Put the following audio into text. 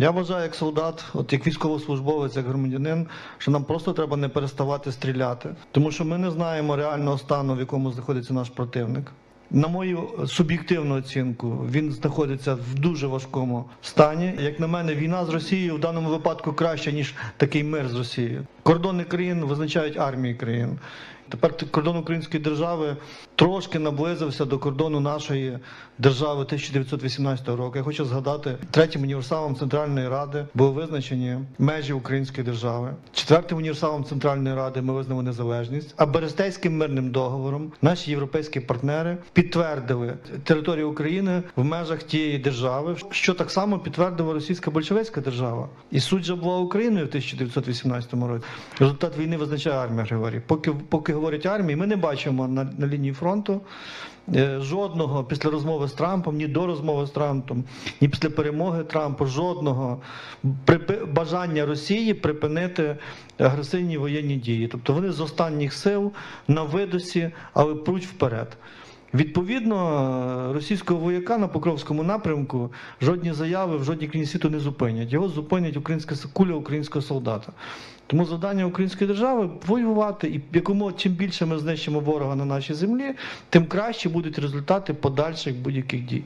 Я вважаю, як солдат, от як військовослужбовець, як громадянин, що нам просто треба не переставати стріляти, тому що ми не знаємо реального стану, в якому знаходиться наш противник. На мою суб'єктивну оцінку, він знаходиться в дуже важкому стані. Як на мене, війна з Росією в даному випадку краще ніж такий мир з Росією. Кордони країн визначають армії країн. Тепер кордон української держави трошки наблизився до кордону нашої держави 1918 року. Я хочу згадати третім універсалом Центральної Ради були визначені межі української держави. Четвертим універсалом Центральної Ради ми визнали незалежність. А Берестейським мирним договором наші європейські партнери підтвердили територію України в межах тієї держави, що так само підтвердила російська большевицька держава. І суть же була Україною в 1918 році. Результат війни визначає армія Григорій. Поки поки говорять армії, ми не бачимо на, на лінії фронту е, жодного після розмови з Трампом, ні до розмови з Трампом, ні після перемоги Трампа, жодного бажання Росії припинити агресивні воєнні дії. Тобто вони з останніх сил на видосі, але пруть вперед. Відповідно, російського вояка на Покровському напрямку жодні заяви в жодній країні світу не зупинять. Його зупинять українська куля українського солдата. Тому завдання української держави воювати, і якому чим більше ми знищимо ворога на нашій землі, тим краще будуть результати подальших будь-яких дій.